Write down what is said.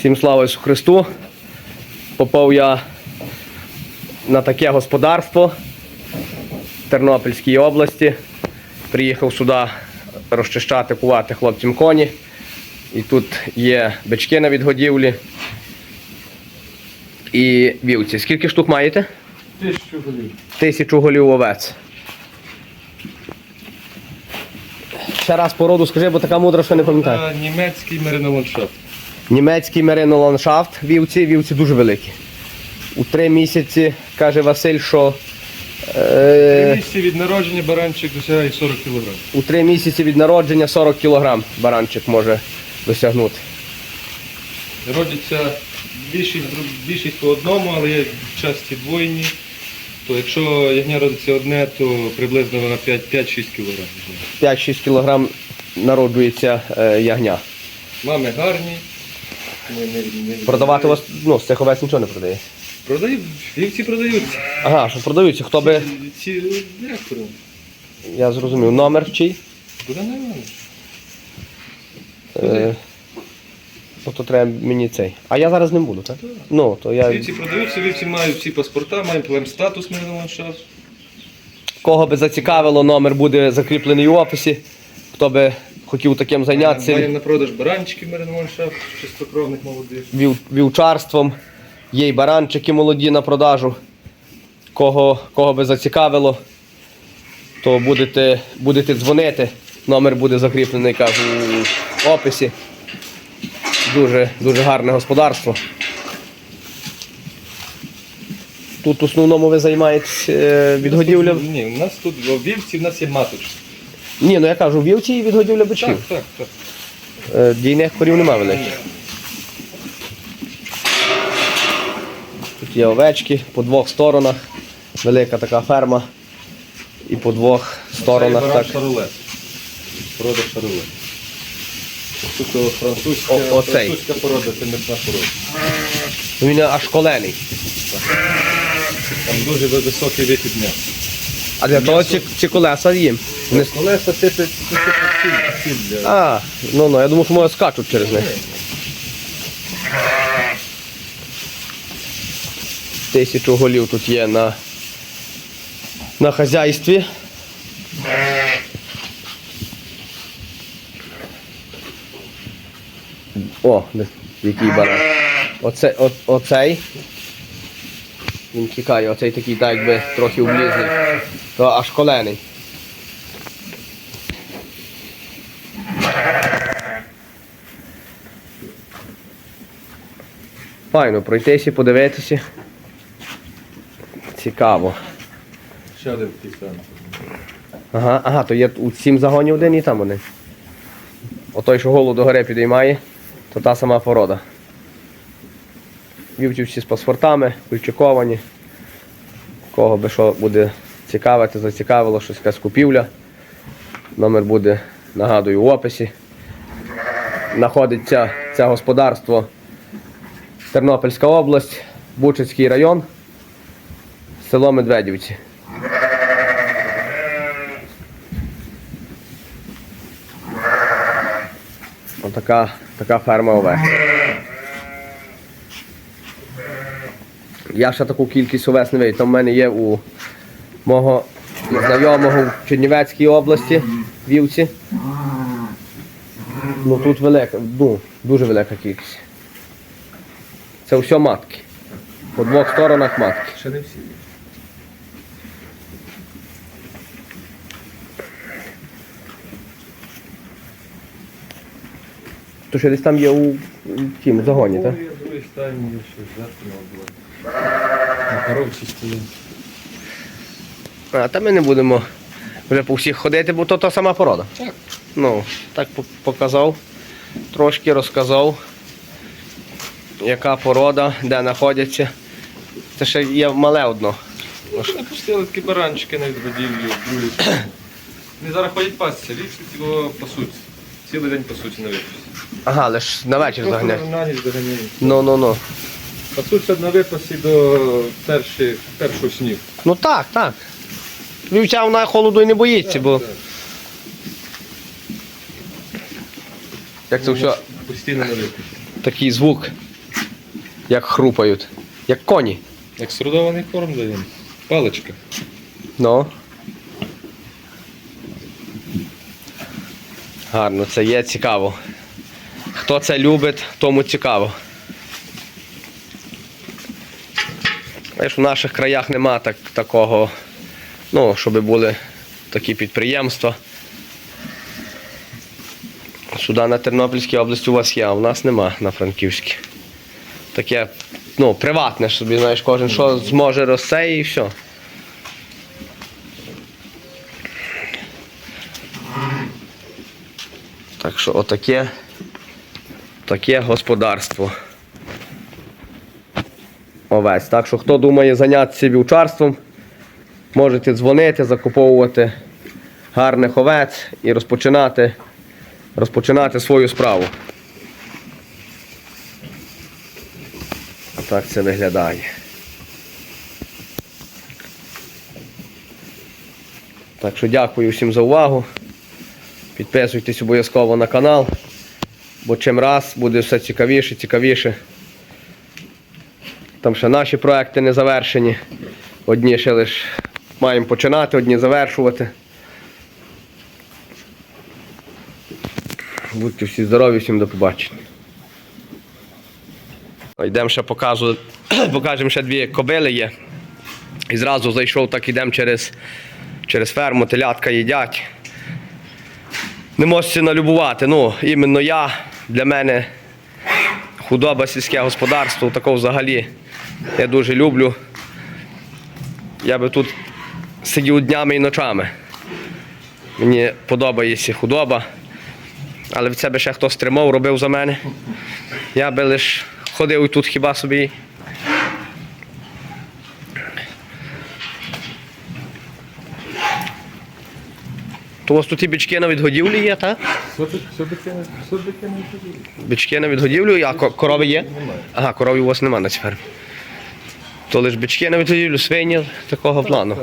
Всім слава Ісусу Христу. Попав я на таке господарство в Тернопільській області. Приїхав сюди розчищати, кувати хлопцям коні. І тут є бички на відгодівлі. І вівці. Скільки штук маєте? Тисячу голів. Тисячу голів овець. Ще раз породу скажи, бо така мудра, що не пам'ятаю. Та німецький мериноландшафт. Німецький мерино ландшафт вівці, вівці дуже великі. У три місяці каже Василь, що Три е, місяці від народження баранчик досягає 40 кг. у три місяці від народження 40 кг баранчик може досягнути. Родиться більшість, більшість по одному, але є часті двойні. То якщо ягня родиться одне, то приблизно вона 5-6 кг. 5-6 кг народжується е, ягня. Мами гарні. Не, не, не, Продавати у вас ну, з цих овець нічого не продає. Продають, вівці продаються. Ага, що продаються, хто би. Ці директору. Я зрозумів, номер чий? Куди не? Е, ото треба мені цей. А я зараз не буду, так? Ну, то я. Вівці продаються, вівці мають всі паспорта, маємо плем статус мериноландшафт. Кого би зацікавило, номер буде закріплений у описі. Хто би хотів таким зайнятися Маємо на продаж баранчиків мериноландшафт, чистокровних молодих. вів, вівчарством, є й баранчики молоді на продажу. Кого, кого би зацікавило, то будете, будете дзвонити. Номер буде закріплений, кажу, в описі. Дуже, дуже гарне господарство. Тут в основному ви займаєтесь е, відгодівлею. Ні, у нас тут в вівці в нас є маточка. Ні, ну я кажу, вівці і відгодівля бичків. Так, так, так. Е, Дійних корів немає великих. Тут є овечки по двох сторонах. Велика така ферма. І по двох сторонах Це так. Порода шаролет. Тут о, французька, О- французька порода, це м'ясна порода. Він аж колений. Там дуже високий вихід м'яса. А для того ці, ці колеса їм. Вони... Колеса для... А, ну ну, я думав, що може скачуть через них. Тисячу голів тут є на, на хазяйстві. О, який баран. Оце, о, оцей. Він тікає, оцей такий так якби трохи облізний. То аж колений. Файно, пройтися, подивитися. Цікаво. Ще один самий. Ага, ага, то є у сім загонів один і там один. Отой, що голову до гори підіймає, то та сама порода. Вівці з паспортами, кульчиковані. Кого би що буде цікавити, зацікавило, щось якась купівля. Номер буде, нагадую, в описі. Знаходиться це господарство Тернопільська область, Бучицький район, село Медведівці. Отака така ферма овець. Я ще таку кількість овець не вийду. Там в мене є у мого знайомого в Чернівецькій області вівці. Ну тут велика, ну, дуже велика кількість. Це все матки. По двох сторонах матки. Ще не всі. То що десь там є у, тім загоні, так? Ой, я другий стайні ще. На коровці стоїть. А, та ми не будемо вже по всіх ходити, бо то та сама порода. Так. Ну, так показав, трошки розказав, яка порода, де знаходяться. Це ще є мале одно. Не пустили такі баранчики на відводівлю, другі. Вони зараз ходять пастися, його пасуться. Цілий день пасуться на випусі. Ага, лиш на вечір заганяють. На ніч доганяють. Ну, ну, ну. Пасуться на випасі до перших, першого снігу. Ну так, так. Вівця вона холоду і не боїться, бо Так, як це все Постійно на випусі. такий звук як хрупають. Як коні. Як срудований корм даємо. Паличка. Ну. Гарно, це є цікаво. Хто це любить, тому цікаво. Знаєш, в наших краях нема так, такого, ну, щоб були такі підприємства. Сюди на Тернопільській області у вас є, а в нас нема на Франківській. Таке, ну, приватне собі, знаєш, кожен що зможе росте і все. Так що отаке, таке господарство. Овець. Так що хто думає зайнятися вівчарством, можете дзвонити, закуповувати гарних овець і розпочинати, розпочинати свою справу. Так це виглядає. Так що дякую всім за увагу. Підписуйтесь обов'язково на канал, бо чим раз буде все цікавіше, цікавіше. Там ще наші проекти не завершені. Одні ще лише маємо починати, одні завершувати. Будьте всі здорові, всім до побачення. Йдемо ще покажу, покажемо ще дві кобили є. І зразу зайшов, так йдемо через, через ферму, телятка їдять. Не можете налюбувати. Ну, іменно я, для мене худоба, сільське господарство, такого взагалі я дуже люблю. Я би тут сидів днями і ночами. Мені подобається худоба. Але від себе ще хтось тримав, робив за мене. Я би лише ходив і тут хіба собі. То у вас тут і бички на відгодівлі є, так? Бички на відгодівлю, а корови є? Ага, корови у вас немає на цій фермі. То лише бички на відгодівлю, свині такого плану.